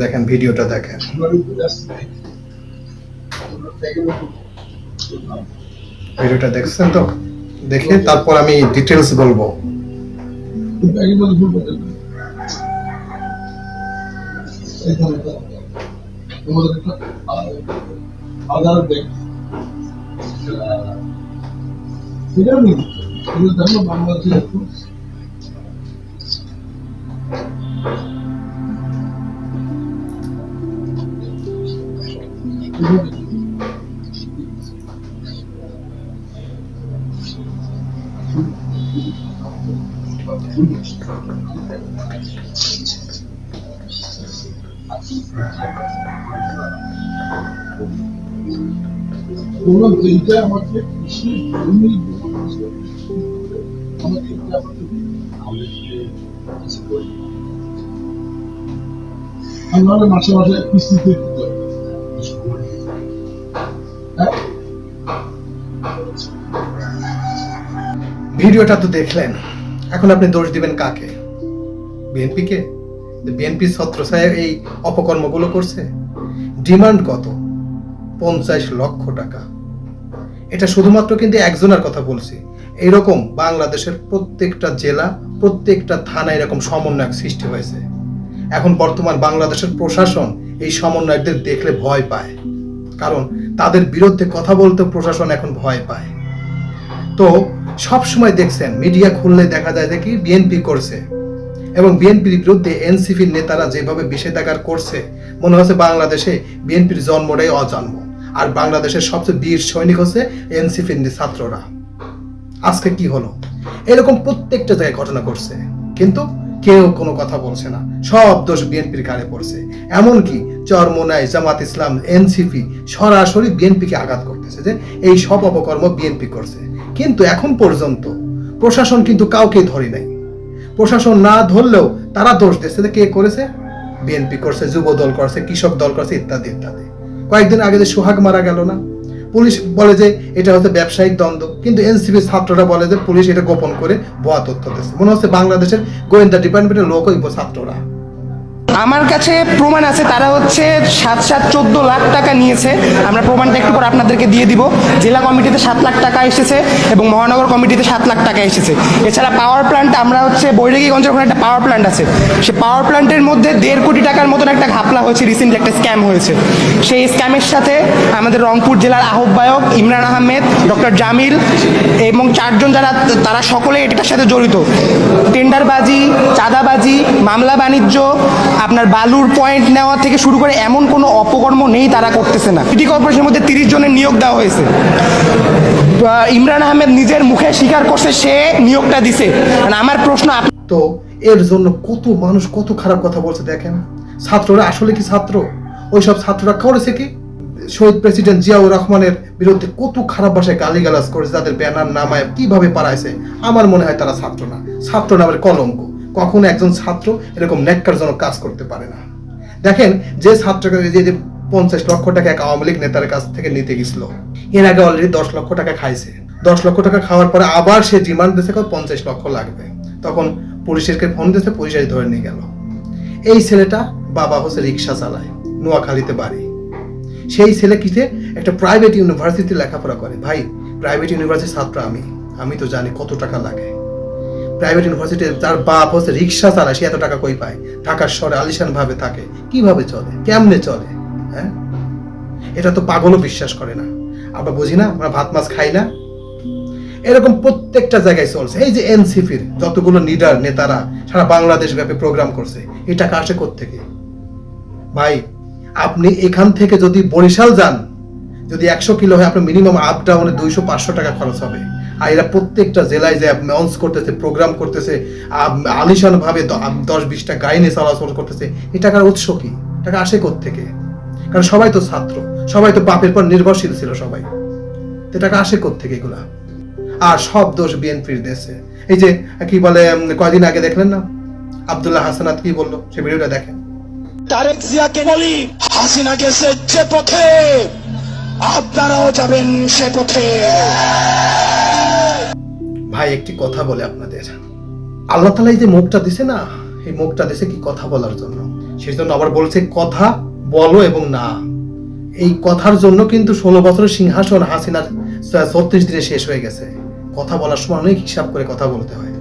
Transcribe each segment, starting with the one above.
দেখেন, ভিডিওটা দেখেন। ভিডিওটা দেখছেন তো? দেখে তারপর আমি ডিটেলস বলব। আধার ব্যাংক এটা নেই যে এইটা আমাকে আমাকে মাসে মাসে কিস্তিতে দিতে ভিডিওটা তো দেখলেন। এখন আপনি দোষ দিবেন কাকে? বিএনপিকে? বিএনপি ছত্রছায়া এই অপকর্মগুলো করছে? ডিমান্ড কত? পঞ্চাশ লক্ষ টাকা। এটা শুধুমাত্র কিন্তু একজনের কথা বলছি। এরকম বাংলাদেশের প্রত্যেকটা জেলা, প্রত্যেকটা থানা এরকম সমন্বয়ক সৃষ্টি হয়েছে। এখন বর্তমান বাংলাদেশের প্রশাসন এই সমন্বয়কদের দেখলে ভয় পায়। কারণ তাদের বিরুদ্ধে কথা বলতে প্রশাসন এখন ভয় পায়। তো সব সময় দেখছেন, মিডিয়া খুললে দেখা যায় যে কি বিএনপি করছে। এবং বিএনপির বিরুদ্ধে এনসিপির নেতারা যেভাবে বিষেধাগার করছে, মনে হচ্ছে বাংলাদেশে বিএনপির জন্মটাই অজন্ম। আর বাংলাদেশের সবচেয়ে বীর সৈনিক হচ্ছে এনসিপির ছাত্ররা। আজকে কি হলো? এরকম প্রত্যেকটা জায়গায় ঘটনা করছে কিন্তু কেউ কোনো কথা বলছে না। সব দোষ বিএনপির কারে পড়ছে। এমনকি চরমোনাই জামাত ইসলাম এনসিপি সরাসরি বিএনপিকে আঘাত করতেছে যে এই সব অপকর্ম বিএনপি করছে। কিন্তু এখন পর্যন্ত প্রশাসন কিন্তু কাউকে ধরে নাই। প্রশাসন না ধরলেও তারা দোষ দিচ্ছে কে করেছে? বিএনপি করছে, যুব দল করছে, কৃষক দল করছে, ইত্যাদি ইত্যাদি। কয়েকদিন আগে যে সোহাগ মারা গেল না, পুলিশ বলে যে এটা হচ্ছে ব্যবসায়িক দ্বন্দ্ব, কিন্তু এনসিপি ছাত্ররা বলে যে পুলিশ এটা গোপন করে ভুয়া তথ্য দিচ্ছে মনে হচ্ছে বাংলাদেশের গোয়েন্দা ডিপার্টমেন্টের লোক ছাত্ররা। আমার কাছে প্রমাণ আছে, তারা হচ্ছে সাত সাত চোদ্দ লাখ টাকা নিয়েছে। আমরা প্রমাণটা একটু পর আপনাদেরকে দিয়ে দিব। জেলা কমিটিতে সাত লাখ টাকা এসেছে এবং মহানগর কমিটিতে সাত লাখ টাকা এসেছে। এছাড়া পাওয়ার প্ল্যান্ট আমরা হচ্ছে বৈরাগীগঞ্জের ওখানে একটা পাওয়ার প্ল্যান্ট আছে। সে পাওয়ার প্ল্যান্টের মধ্যে দেড় কোটি টাকার মতন একটা ঘাপলা হয়েছে। রিসেন্টলি একটা স্ক্যাম হয়েছে। সেই স্ক্যামের সাথে আমাদের রংপুর জেলার আহ্বায়ক ইমরান আহমেদ, ডক্টর জামিল এবং চারজন যারা, তারা সকলে এটার সাথে জড়িত। টেন্ডারবাজি, চাঁদাবাজি, মামলা বাণিজ্য আপনার বালুর পয়েন্ট নেওয়া থেকে শুরু করে এমন কোনো অপকর্ম নেই তারা করতেছে না। সিটি কর্পোরেশনের মধ্যে তিরিশ জনের নিয়োগ দেওয়া হয়েছে। ইমরান আহমেদ নিজের মুখে স্বীকার করছে, সে নিয়োগটা দিছে। মানে আমার প্রশ্ন তো এর জন্য কত মানুষ কত খারাপ কথা বলছে দেখেন? ছাত্ররা আসলে কি ছাত্র? ওইসব ছাত্ররা করেছে কি? শহীদ প্রেসিডেন্ট জিয়াউর রহমানের বিরুদ্ধে কত খারাপ ভাষায় গালিগালাজ করেছে, তাদের ব্যানার নামায় কীভাবে পারাইছে? আমার মনে হয় তারা ছাত্র না। ছাত্র নামের কলঙ্ক। কখনো একজন ছাত্র এরকম ন্যাক্কারজনক কাজ করতে পারে না। দেখেন, যে ছাত্রকে যে যে পঞ্চাশ লক্ষ টাকা এক আওয়ামী লীগ নেতার কাছ থেকে নিতে গেছিল, এর আগে অলরেডি দশ লক্ষ টাকা খাইছে। দশ লক্ষ টাকা খাওয়ার পরে আবার সে ডিমান্ড দিয়েছে পঞ্চাশ লক্ষ লাগবে। তখন পুলিশেরকে ফোন দিয়েছে পুলিশ ধরে নিয়ে গেল। এই ছেলেটা বাবা হচ্ছে রিক্সা চালায়, নোয়াখালীতে বাড়ি। সেই ছেলে কিতে একটা প্রাইভেট ইউনিভার্সিটি লেখাপড়া করে। ভাই প্রাইভেট ইউনিভার্সিটির ছাত্র আমি। আমি তো জানি কত টাকা লাগে। প্রাইভেট ইউনিভার্সিটি তার বাপ হচ্ছে রিক্সা চালায়, সে এত টাকা কই পায়? ঢাকার শহরে আলিশান ভাবে থাকে। কীভাবে চলে? কেমনে চলে? হ্যাঁ? এটা তো পাগলও বিশ্বাস করে না। আমরা বুঝি না, আমরা ভাত মাছ খাই না। এরকম প্রত্যেকটা জায়গায় চলছে। এই যে এনসিপির যতগুলো লিডার নেতারা সারা বাংলাদেশ ব্যাপী প্রোগ্রাম করছে, এই টাকা আসে থেকে ভাই, আপনি এখান থেকে যদি বরিশাল যান, যদি একশো কিলো হয়, আপনার মিনিমাম আপ ডাউনে দুইশো পাঁচশো টাকা খরচ হবে। আর এরা প্রত্যেকটা জেলায় যে লঞ্চ করতেছে প্রোগ্রাম করতেছে আলিশান ভাবে দশ বিশটা গাড়ি নিয়ে চলাচল করতেছে এই টাকার উৎস কি? টাকা আসে থেকে কারণ সবাই তো ছাত্র, সবাই তো বাপের পর নির্ভরশীল ছিল সবাই। তো টাকা আসে থেকে এগুলা? আর সব দোষ বিএনপির দেশে। এই যে, কি বলে কয়দিন আগে দেখলেন না? আব্দুল্লাহ হাসানাত কি বলল? সে ভিডিওটা দেখেন। তারেক জিয়াকে বলি, হাসিনা গেছে যে পথে, আপনারাও যাবেন সে পথে। ভাই, একটি কথা বলে আপনাদের। আল্লাহ তালা এই যে মুখটা দিছে না, এই মুখটা দিছে কি কথা বলার জন্য? সেই জন্য আবার বলছে, কথা বলো এবং না। এই কথার জন্য কিন্তু ষোলো বছরের সিংহাসন হাসিনার ছত্রিশ দিনে শেষ হয়ে গেছে। কথা বলার সময় অনেক হিসাব করে কথা বলতে হয়।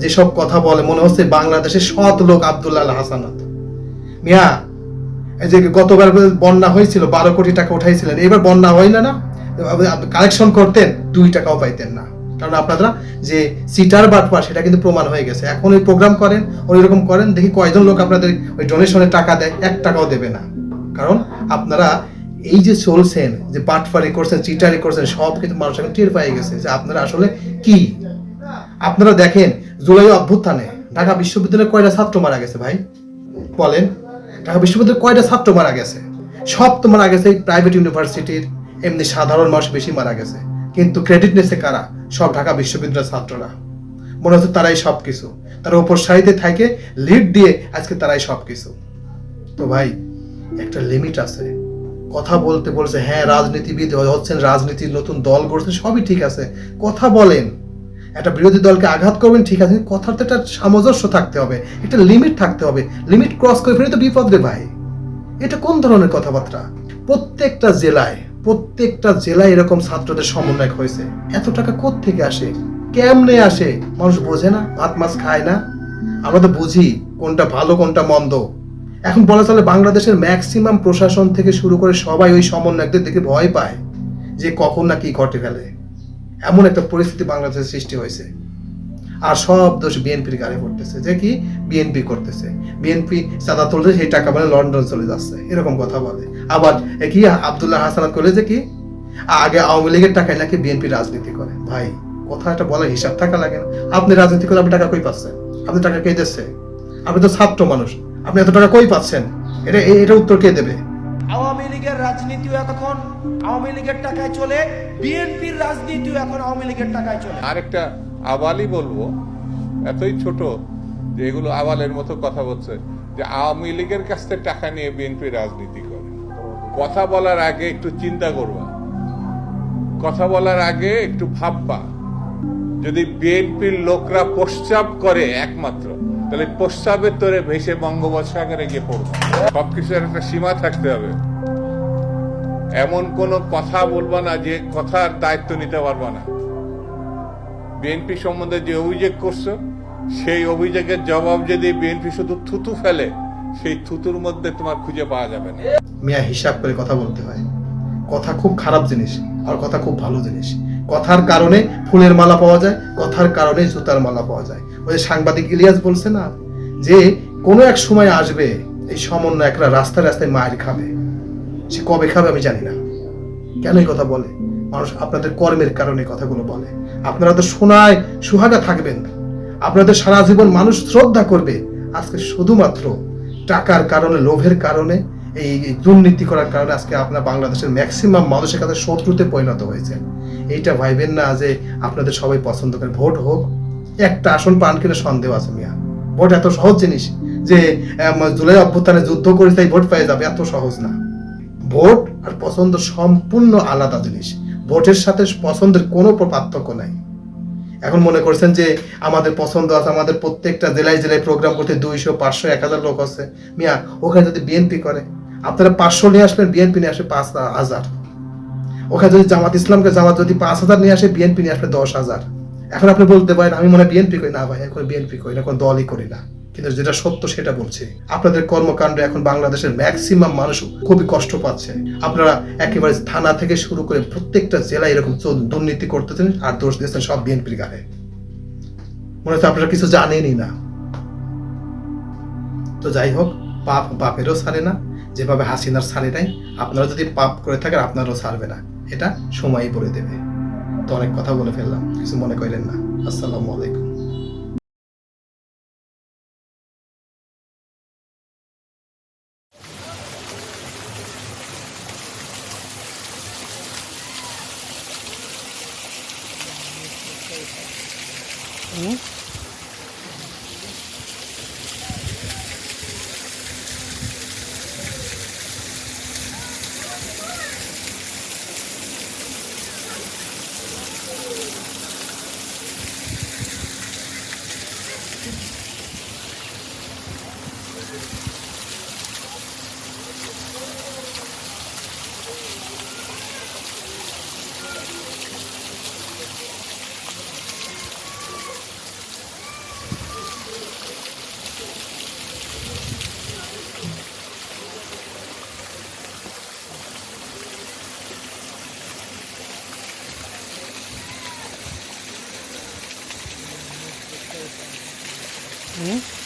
যেসব কথা বলে, মনে হচ্ছে বাংলাদেশের সৎ লোক আবদুল্লাহ হাসানাত মিয়া, এই যে গতবার বন্যা হয়েছিল, বারো কোটি টাকা উঠাইছিলেন, এবার বন্যা হয় না না? কালেকশন করতেন, দুই টাকাও পাইতেন না। কারণ আপনারা যে সিটার বাটপা, সেটা কিন্তু প্রমাণ হয়ে গেছে। এখন ওই প্রোগ্রাম করেন ওই রকম করেন, দেখি কয়জন লোক আপনাদের ওই ডোনেশনে টাকা দেয়, এক টাকাও দেবে না। কারণ আপনারা এই যে চলছেন, যে বাটফারি করছেন চিটারি করছেন সব কিন্তু মানুষ এখন টের পেয়ে গেছে যে আপনারা আসলে কি? আপনারা দেখেন, জুলাই অভ্যুত্থানে ঢাকা বিশ্ববিদ্যালয়ে কয়টা ছাত্র মারা গেছে ভাই? বলেন, ঢাকা বিশ্ববিদ্যালয়ে কয়টা ছাত্র মারা গেছে? সব তো মারা গেছে প্রাইভেট ইউনিভার্সিটির এমনি সাধারণ মানুষ বেশি মারা গেছে। কিন্তু ক্রেডিট নিচ্ছে কারা? সব ঢাকা বিশ্ববিদ্যালয়ের ছাত্ররা। মনে হচ্ছে তারাই সব কিছু তারা উপর সারিতে থাকে লিড দিয়ে আজকে তারাই সব কিছু তো ভাই, একটা লিমিট আছে। কথা বলতে বলছে হ্যাঁ রাজনীতিবিদ হচ্ছেন, রাজনীতির নতুন দল করছেন সবই ঠিক আছে। কথা বলেন। একটা বিরোধী দলকে আঘাত করবেন, ঠিক আছে কথার তো একটা সামঞ্জস্য থাকতে হবে। একটা লিমিট থাকতে হবে। লিমিট ক্রস করে ফেলে তো বিপদ রে ভাই। এটা কোন ধরনের কথাবার্তা? প্রত্যেকটা জেলায় প্রত্যেকটা জেলায় এরকম ছাত্রদের সমন্বয় হয়েছে। এত টাকা থেকে আসে? কেমনে আসে? মানুষ বোঝে না, ভাত মাছ খায় না। আমরা তো বুঝি কোনটা ভালো, কোনটা মন্দ। এখন বলা চলে বাংলাদেশের ম্যাক্সিমাম প্রশাসন থেকে শুরু করে সবাই ওই সমন্বয়কদের দেখে ভয় পায় যে কখন না কি ঘটে ফেলে। এমন একটা পরিস্থিতি বাংলাদেশে সৃষ্টি হয়েছে। আর সব দোষ বিএনপির গাড়ি করতেছে যে কি? বিএনপি করতেছে। বিএনপি চাঁদা তুলতে সেই টাকা বলে লন্ডন চলে যাচ্ছে। এরকম কথা বলে। আবার কি আবদুল্লাহ হাসানাত করলে যে কি? আগে আওয়ামী লীগের টাকায় নাকি বিএনপি রাজনীতি করে। ভাই কথা একটা বলার হিসাব থাকা লাগে না। আপনি রাজনীতি করে আপনি টাকা কই পাচ্ছেন? আপনি টাকা কে দিচ্ছে? আপনি তো ছাত্র মানুষ। আপনি এত টাকা কই পাচ্ছেন? এটা এটা উত্তর কে দেবে? আওয়ামী লীগের রাজনীতিও এখন আওয়ামী লীগের টাকায় চলে বিএনপির রাজনীতিও এখন আওয়ামী লীগের টাকায় চলে। আরেকটা আবালই বলব এতই ছোট যে এগুলো আবালের মতো কথা বলছে যে আওয়ামী লীগের কাছ থেকে টাকা নিয়ে বিএনপি রাজনীতি করে। কথা বলার আগে একটু চিন্তা করবা। কথা বলার আগে একটু ভাববা। যদি বিএনপির লোকরা প্রস্তাব করে একমাত্র, তাহলে প্রস্তাবের তোরে ভেসে বঙ্গোপসাগরে গিয়ে পড়বে। সবকিছুর একটা সীমা থাকতে হবে। এমন কোনো কথা বলবা না যে কথার দায়িত্ব নিতে পারবা না। বিএনপি সম্বন্ধে যে অভিযোগ করছ, সেই অভিযোগের জবাব যদি বিএনপি শুধু থুতু ফেলে, সেই থুতুর মধ্যে তোমার খুঁজে পাওয়া যাবে না। মিয়া হিসাব করে কথা বলতে হয়। কথা খুব খারাপ জিনিস আর কথা খুব ভালো জিনিস। কথার কারণে ফুলের মালা পাওয়া যায়, কথার কারণে জুতার মালা পাওয়া যায়। ওই সাংবাদিক ইলিয়াস বলছে না যে, কোনো এক সময় আসবে এই সমন্বয়করা রাস্তায় রাস্তায় মায়ের খাবে। সে কবে খাবে আমি জানি না। কেন এই কথা বলে? মানুষ আপনাদের কর্মের কারণে কথাগুলো বলে। আপনারা তো শোনায় সুহাগা থাকবেন। আপনাদের সারা জীবন মানুষ শ্রদ্ধা করবে। আজকে শুধুমাত্র টাকার কারণে, লোভের কারণে এই দুর্নীতি করার কারণে আজকে আপনার বাংলাদেশের ম্যাক্সিমাম মানুষের কাছে শত্রুতে পরিণত হয়েছে। এইটা ভাইবেন না যে আপনাদের সবাই পছন্দ করে ভোট হোক, একটা আসন পান কিনা সন্দেহ আছে মিয়া। ভোট এত সহজ জিনিস যে জুলাই অভ্যুত্থানে যুদ্ধ করে তাই ভোট পেয়ে যাবে, এত সহজ না। ভোট আর পছন্দ সম্পূর্ণ আলাদা জিনিস। ভোটের সাথে পছন্দের কোনো পার্থক্য নাই। এখন মনে করছেন যে, আমাদের পছন্দ আছে, আমাদের প্রত্যেকটা জেলায় জেলায় প্রোগ্রাম করতে দুইশো, পাঁচশো, এক হাজার লোক আছে। মিয়া, ওখানে যদি বিএনপি করে আপনারা পাঁচশো নিয়ে আসবেন বিএনপি নিয়ে আসবে পাঁচ হাজার। ওখানে যদি জামাত ইসলামকে জামাত যদি পাঁচ হাজার নিয়ে আসে বিএনপি নিয়ে আসবে দশ হাজার। এখন আপনি বলতে পারেন, আমি মনে বিএনপি করি। না ভাই, এখন বিএনপি করি না কোনো দলই করি না। কিন্তু যেটা সত্য সেটা বলছি। আপনাদের কর্মকাণ্ড এখন বাংলাদেশের ম্যাক্সিমাম মানুষ খুবই কষ্ট পাচ্ছে। আপনারা একেবারে থানা থেকে শুরু করে প্রত্যেকটা জেলায় এরকম দুর্নীতি করতেছেন আর দোষ দিয়েছেন সব বিএনপির গায়ে মনে হচ্ছে আপনারা কিছু জানেনই না। তো যাই হোক পাপ বাপেরও সারে না, যেভাবে হাসিনার সারে নাই, আপনারা যদি পাপ করে থাকেন, আপনারও সারবে না। এটা সময়ই বলে দেবে। তো অনেক কথা বলে ফেললাম, কিছু মনে করেন না। আসসালামু আলাইকুম। Mm-hmm. Mm-hmm.